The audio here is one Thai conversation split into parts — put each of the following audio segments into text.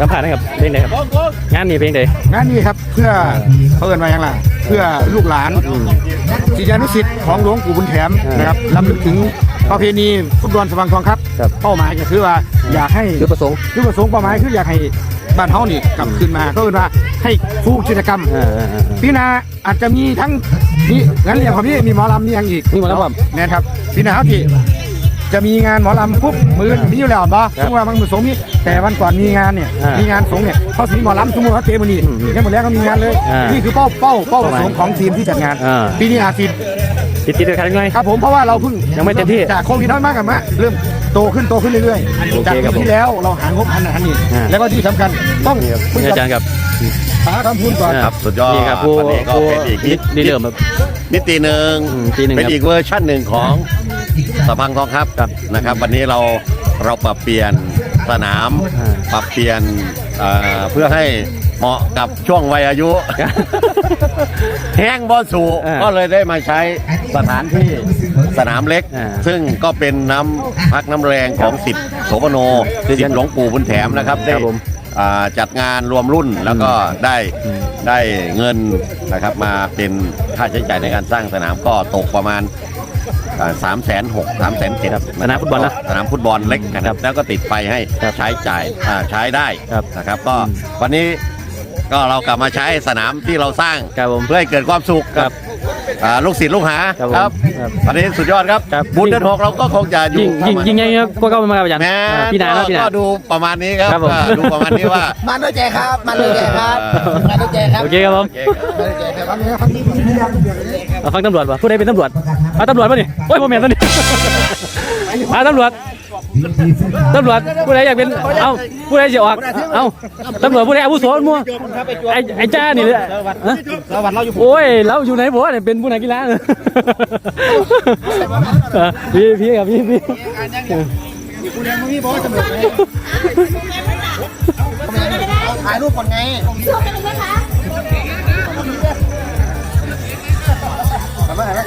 สัมผัสนะครับเพลงใดครับงานนี้เพลงใดงานนี้ครับเพื่อเขาเอินมาอย่างไรเพื่อลูกหลานศิษยานุศิษย์ของหลวงปู่บุญแถมนะครับลำลึกถึงประเพณีฟุตบอลสว่างทองครับ เป้าหมายก็คือว่าอยากให้จุดประสงค์จุดประสงค์เป้าหมายคืออยากให้ บ้านเฮานี่กลับคืนมาก็คือว่าให้ฟูกิจกรรมอ่าอ่าอ่าปีหนาอาจจะมีทั้งนี่งั้นเรียกของพี่มีหมอลำมีอย่างอีกมีหมอลำครับเนี่ยครับปีหนาเขาที่จะมีงานหมอลำปุ๊บมือมีอยู่แล้วบ่ทุกวันมันสงฆ์นี่แต่วันก่อนมีงานเนี่ยอ่ามีมีงานสงฆ์เนี่ยเขาสิมีหมอลำทุกมือเขาเตะมือนี่อืมเนี่ยหมดแล้วก็มีงานเลยอ่านี่นี่คือเป้าเป้าเป้าประสงค์ของทีมที่จัดงานอ่าปีนี้อาจสิ ติดติดกันยังไงครับผมเพราะว่าเราเพิ่งยังไม่เต็มที่จากโควิดน้อยมากกับมะเริ่มโตขึ้นโตขึ้นเรื่อยโอๆเคจากครับปีผมที่แล้วเราหางบพันอันนี้อ่าแล้วก็ที่สำคัญต้องนี่ครับคุยนี่กับอาจารย์ครับหาคำพูดก่อนครับสุดยอดนี่ครับผู้วันนี้ก็ผู้เป็นอีกนิดนี่เริ่มครับมิติหนึ่งอืมปีหนึ่งเป็นครับอีกเวอร์ชั่นหนึ่งของสะพังทองครับครับนะครับ วันนี้เราเราปรับเปลี่ยนสนามอ่าปรับเปลี่ยนเอ่อเพื่อให้เหมาะกับช่วงวัยอายุ แห้งบอสูอ่าก็เลยได้มาใช้ สถานที่สนามเล็กอ่าซึ่งก็เป็นน้ำพักน้ำแรงของสิทธิ์โสมโนสิทธิ์หลวงปู่บุญแถมนะครับได้ครับผมอ่าจัดงานรวมรุ่นแล้วก็ได้อืมได้เงินนะครับมาเป็นค่าใช้จ่ายในการสร้างสนามก็ตกประมาณสามแสนหกสามแสนเจ็ดครับสนามฟุตบอลนะสนามฟุตบอลเล็กนะครับ แล้วก็ติดไฟให้ครับใช้จ่ายอ่าใช้ได้ครับนะครับ ก็อืมวันนี้ก็เรากลับมาใช้สนามที่เราสร้างครับผมเพื่อให้เกิดความสุขครักับ อ่าลูกศิษย์ลูกหาครับผมครับวันนี้สุดยอดครับครับ บุญเดือนหกเราก็คงจะอยู่ยิ่งยิ่งยิ่งยังครับก็เข้ามาครับอาจารย์แม้อ่าพี่นาก็นะพี่นา ก็ดูประมาณนี้ครับครับผมก็ดูประมาณนี้ว่า มาด้วยใจครับ มาด้วยใจครับ มาด้วยใจครับโอเคครับผมโอเคครับเอาฟังตำรวจป่ะผู้ใดเป็นตำรวจเอาตำรวจป่ะนี่โอ้ยผมเห็นตัวนี้เอาตำรวจ ตำรวจผู้ใดอยากเป็นเอาผู้ใดจะออกเอาตำรวจผู้ใดอาวุโสมั่วไอ้ไอ้จ้านี่เลยฮะโอ้ยเราอยู่ไหนบอกว่าเนี่ยเป็นผู้นักกีฬาเออพี่พี่ครับพี่พี่ถ่ายรูปก่อนไงขอบคุณกรรมการนะ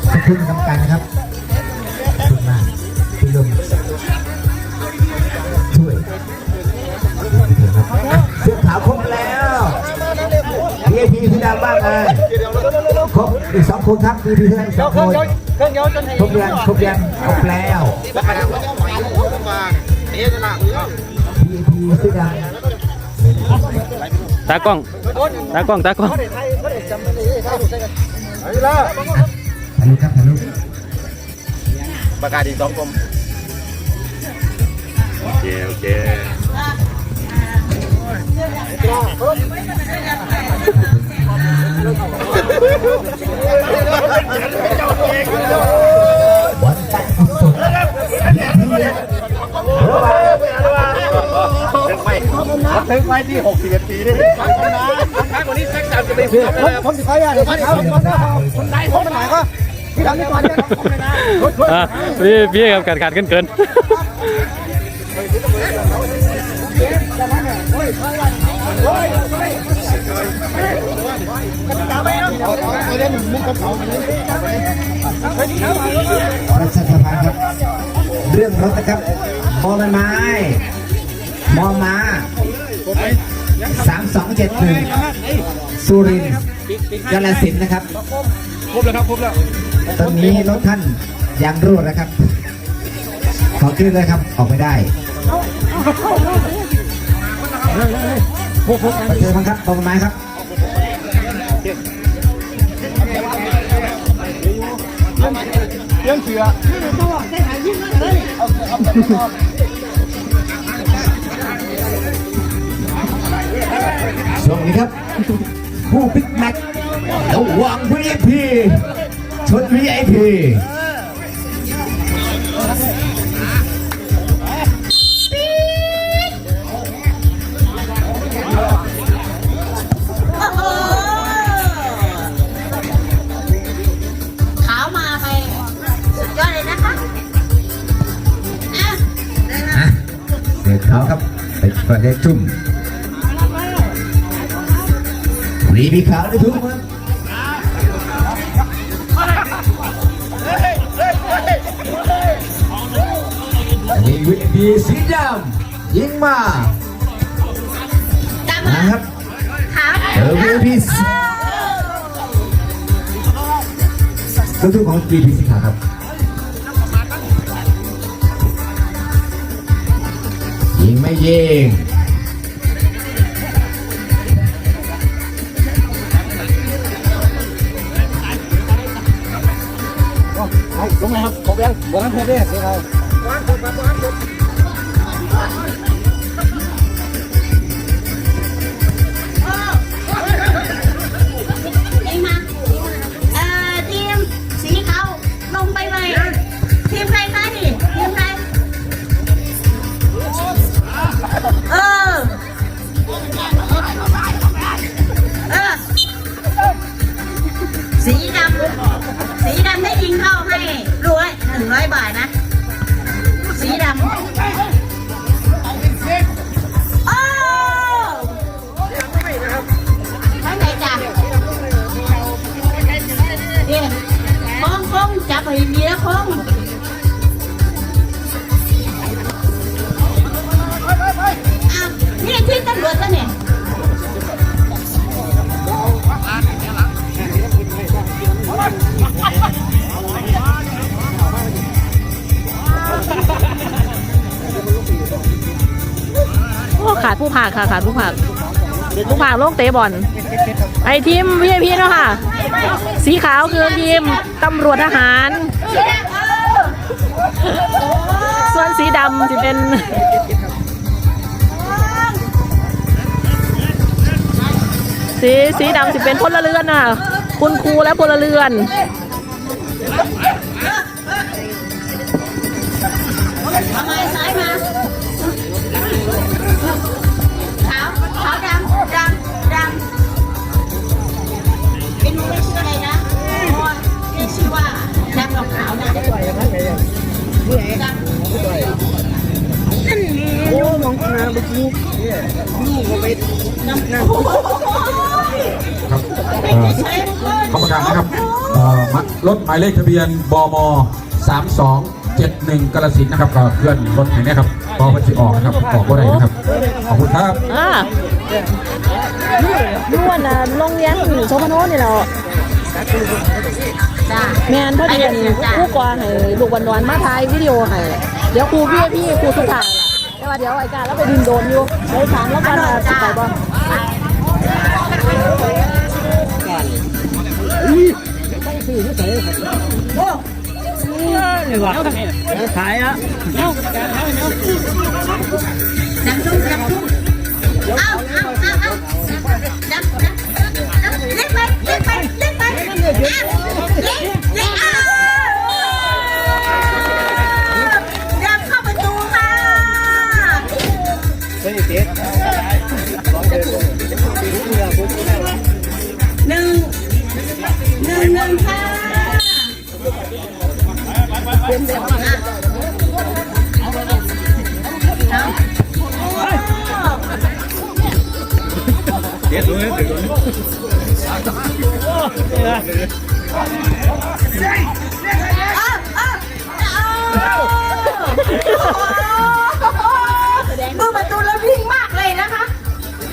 ครับ อีกสองคนครับ VIP พี่ดาวสองคนครบยังครบยังครบแล้ว VIP พี่ดาวตากล้องตากล้องตากล้องถ่ายรูปครับถ่ายรูปประกาศอีกสองกรมโอเคโอเค วันตัดสุดถึงไปที่61ปีได้ผมสิขออนุญาตเลยครับคนใดคนไหนก็ที่ทำนี่ก่อนเนี่ยพี่พี่ครับขาดขาดเกินเกินประชาสัมพัน ธ์ครับ เรื่องรถนะครับมอใบไม้มอมาสามสองเจ็ดหนึ่งสุรินทร์กาลสินธุ์นะครับครบแล้วครับครบแล้วตอนนี้รถท่านยางรั่วนะครับ ขอขึ้นเลยครับออกไม่ได้ประเจอมั้งครับมอใบไม้ครับ เลี้ยงเสือช่วงนี้ครับ ผู้บิ๊กแม็กระวัง VIP ชน VIP อะอะเด็กเขาครับเป็นประเด็นจุ่มรีพีขาวได้ทุกมันอันนี้วีพีสีดำยิงมาดำนะครับเจอวีพีตัวทุกของวีพีสีขาวครับ ยิงไม่ยิงลงไหมครับผมยังบอลเพชรเนี่ยเราเคงจับให้ดีนะคงอ้าวนี่ที่ตำรวจซะเนี่ยโอ้ขาดผู้ผาค่ะขาดผู้ผา กผู้ผากโลกเตะบอล ไอทีมพี่พี่เนาะค่ะ สีขาวคือทีมตำรวจทหาร ส่วนสีดำจะเป็นสีสีดำจะเป็นพลเรือนน่ะ คุณครูและพลเรือน ทำไมซ้ายมา ไม่ชื่ออะไรนะอ๋อนี่ชื่อว่างหลอกขาวนะดำนั่นโอ้มองนาเมื่อกี้ลูกก็ไปน้ำหนักครับเอ่อขอปรมกาศนะครับรถหมายเลขทะเบียนบม 3271กาลสินธุ์นะครับก็เคลื่อนรถไหนเนี่ยครับพอพันธิออกนะครับออกก็ได้นะครับ ขอบคุณครับอ่าล้วนอะโรงเรียนโซพโนนี่เราจ้าแมนพอดีอันผู้กวางให้ลูกวันวันๆมาถ่ายวิดีโอให้เดี๋ยวครูพี่พี่ครูสุดท้ายล่ะแต่ว่าเดี๋ยวไอ้การแล้วไปดินโดนอยู่เลยถามแล้วกันว่าสิไปบ่ดังตุ้ง ดังตุ้งเอาเอาเอาเอาจับ มือประตูแล้ววิ่งมากเลยนะคะ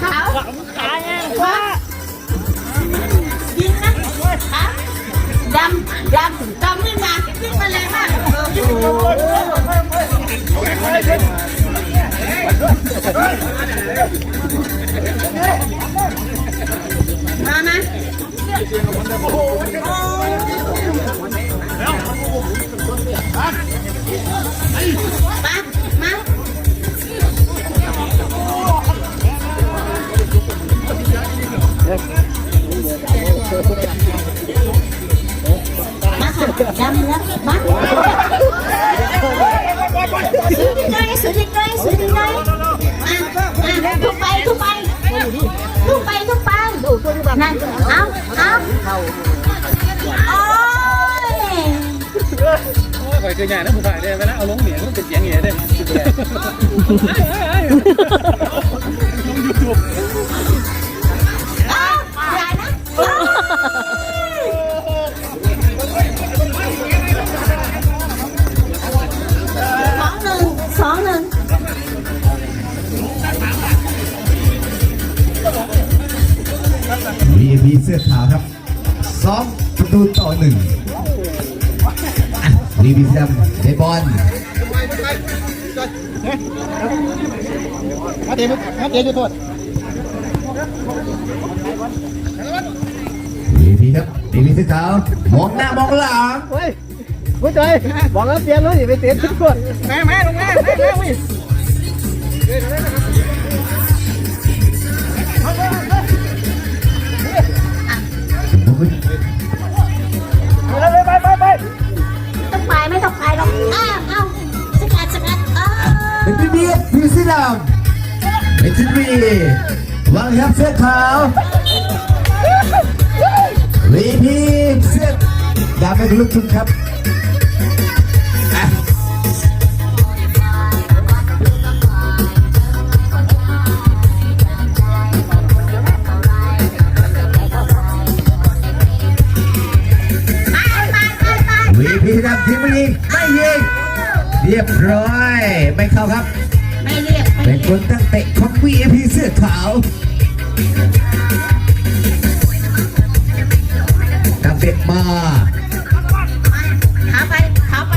ขาวขาว่ายิงนะขาวดำดำดำวิ่งมา มานะมามามาค่ะดำแล้วมาซื้อที่ไห นั่นเอาเอาโอ้ยคอยเกินใหญ่นะผู้ชายเลยไปแลาเอาลงเหนียงมันเป็นเสียงเหนียได้ไอา VIP ดำได้บอลมาเตะมาเตะจุดโทษ VIP ครับ VIP เสื้อขาวมองหน้ามองหลังเฮ้ยผู้ใจบอกแล้วเตรียมแล้วนี่ไปเตะจุดโทษแม่แม่ลงแม่แม่แม่วิ่ง ปีวีวางครับเสื้อขาว VIP เสื้อดำเป็นลูกทุ่งครับวีพีดำทีมไม่ยิงไม่ยิงเรียบร้อย ไม่เข้าครับ ไม่เรียกไม่เป็นคนตั้งเตะ ของ VIP เสื้อขาวตั้งเตะมาขาไปขาไป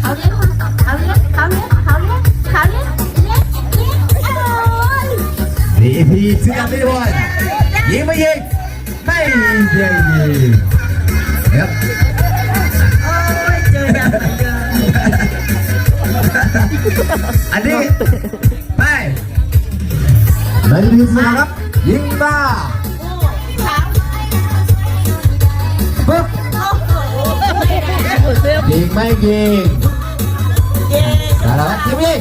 เขาเลี้ยงเขาเลี้ยงเขาเลี้ยงเขาเลี้ยงเขาเลี้ยงเลี้ยงเลี้ยงเอ้ย VIP เสื้อดำไม่บอลยิงไม่ยิงไม่ยิงครับโอ้ยเจอดำเหมือนเดิมอัน นี้ไปไม่ดีเสื้อครับ ยิงมาโอ้เขาปึ๊บโอ้โหไม่ได้ยิงไม่ยิงเย้สารวัตรทีมยิง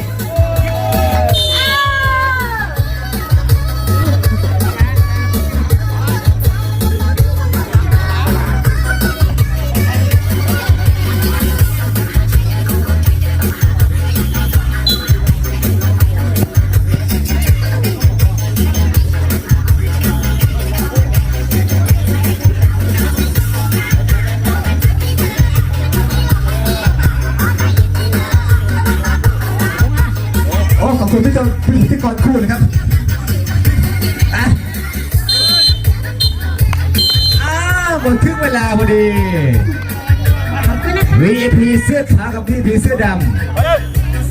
สื้อขาวกับ VIP เสื้อด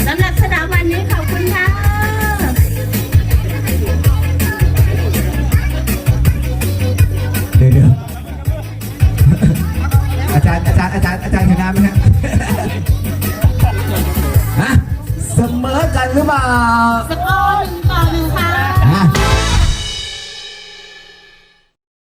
สำหรับสนามวันนี้ขอบคุณค่ะำเดี๋ยวเดี๋ยวอาจารย์อาจารย์อาจารย์อาจารย์ชนะไหมฮะฮะเสมอกันหรือเปล่าสกอ